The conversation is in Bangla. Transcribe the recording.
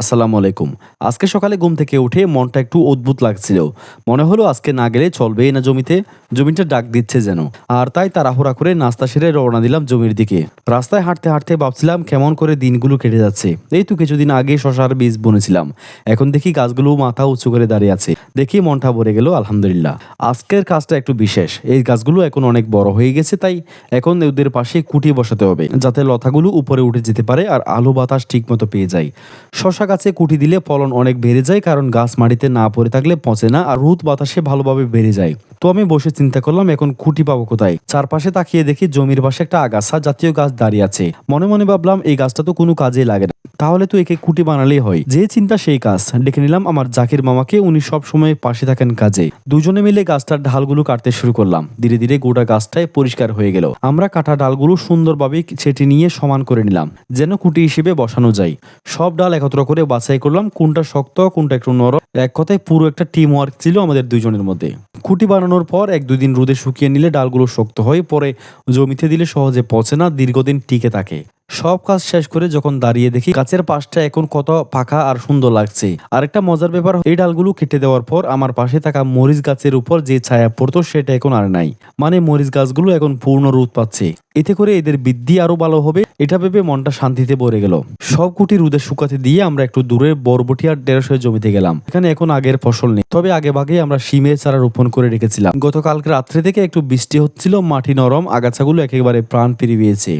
আসসালামু আলাইকুম। আজকে সকালে ঘুম থেকে উঠে মনটা একটু অদ্ভুত লাগছিল। মনে হলো আজকে না গেলে চলবেই না জমিতে, জমিটা ডাক দিচ্ছে যেন। আর তাই তাড়াহুড়া করে নাস্তা সেরে রওনা দিলাম জমির দিকে। রাস্তায় হাঁটতে হাঁটতে ভাবছিলাম কেমন করে দিনগুলো কেটে যাচ্ছে। এই তো কিছুদিন আগে শশার বীজ বুনেছিলাম। এখন দেখি গাছগুলো মাথা উঁচু করে দাঁড়িয়ে আছে। দেখি মনটা ভরে গেল, আলহামদুলিল্লাহ। আজকের কাজটা একটু বিশেষ। এই গাছগুলো এখন অনেক বড় হয়ে গেছে, তাই এখন ওদের পাশে কুটি বসাতে হবে, যাতে লতাগুলো উপরে উঠে যেতে পারে আর আলো বাতাস ঠিক মতো পেয়ে যায়। শশা গাছে কুটি দিলে ফলন অনেক বেড়ে যায়, কারণ গাছ মাটিতে না পড়ে থাকলে পচে না আর রোদ বাতাসে ভালোভাবে বেড়ে যায়। তো আমি বসে চিন্তা করলাম, এখন খুঁটি পাবো কোথায়? চারপাশে তাকিয়ে দেখি জমির পাশে একটা আগাছা, জাতীয় গাছ দাঁড়িয়ে আছে। মনে মনে ভাবলাম, এই গাছটা তো কোনো কাজে লাগে না। তাহলে তো একে কুটি বানালেই হয়। যে চিন্তা সেই কাজ। ডেকে নিলাম, আমার জাকির মামাকে উনি সব সময় পাশে থাকেন কাজে। দুজনে মিলে গাছটার ঢালগুলো কাটতে শুরু করলাম। ধীরে ধীরে গোটা গাছটায় পরিষ্কার হয়ে গেল। আমরা কাটা ডালগুলো সুন্দরভাবে ছেটে নিয়ে সমান করে নিলাম, যেন কুটি হিসেবে বসানো যায়। সব ডাল একত্র করে বাছাই করলাম। কোনটা শক্ত, কোনটা একটু নরম। এক কথায় পুরো একটা টিম ওয়ার্ক ছিল আমাদের দুজনের মধ্যে। খুঁটি বানানোর পর এক দুই দিন রোদে শুকিয়ে নিলে ডালগুলো শক্ত হয়, পরে জমিতে দিলে সহজে পচে না, দীর্ঘদিন টিকে থাকে। সব কাজ শেষ করে যখন দাঁড়িয়ে দেখি গাছের পাশটা এখন কত পাকা আর সুন্দর লাগছে। আরেকটা মজার ব্যাপার, এই ডালগুলো কেটে দেওয়ার পর আমার পাশে থাকা মরিচ গাছের উপর যে ছায়া পড়তো সেটা এখন আর নাই। মানে মরিচ গাছগুলো এখন পূর্ণ রোদ পাচ্ছে। এতে করে এদের বৃদ্ধি আরও ভালো হবে এটা ভেবে মনটা শান্তিতে ভরে গেল। সব কুটি রোদে শুকাতে দিয়ে আমরা একটু দূরে বরবটি আর দেড়শো জমিতে গেলাম। এখানে এখন আগের ফসল নেই। তবে আগে ভাগে আমরা শিমের চারা রোপণ করে রেখেছিলাম। গতকালকে রাত্রে থেকে একটু বৃষ্টি হচ্ছিল, মাটি নরম, আগাছাগুলো একেবারে প্রাণ পেরিয়েছে